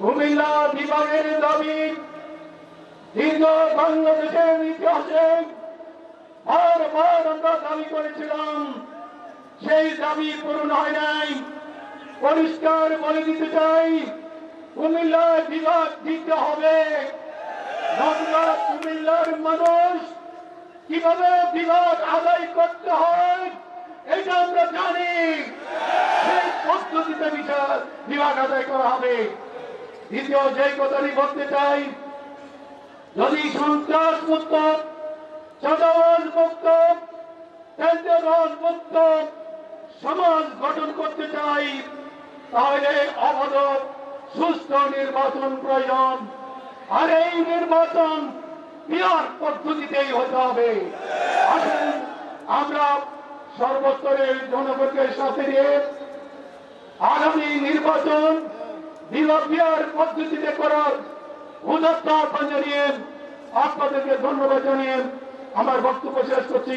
কুমিল্লা বিভাগের দাবি, দীর্ঘ বাংলাদেশের ইতিহাসে বারবার আমরা দাবি করেছিলাম, সেই দাবি পূরণ হয় নাই। পরিষ্কার বলে দিতে চাই, কুমিল্লা বিভাগ দিতে হবে। কুমিল্লার মানুষ কীভাবে বিভাগ আদায় করতে হয়, এটা আমরা জানি। সেই বিচার বিভাগ আদায় করা হবে। দ্বিতীয় যে কথাটি বলতে চাই, যদি সন্ত্রাস মুক্ত চাঁদাবাজ মুক্ত টেন্ডারবাজ মুক্ত, সমাজ গঠন করতে চাই, তাহলে অবধ, সুস্থ নির্বাচন প্রয়োজন। আর এই নির্বাচন বিহার পদ্ধতিতেই হতে হবে। আসুন, আমরা সর্বস্তরের জনগণকে সাথে নিয়ে আগামী নির্বাচন বিভাগীয় পদ্ধতিতে করার আহ্বান জানিয়ে আপনাদেরকে ধন্যবাদ জানিয়ে আমার বক্তব্য শেষ করছি।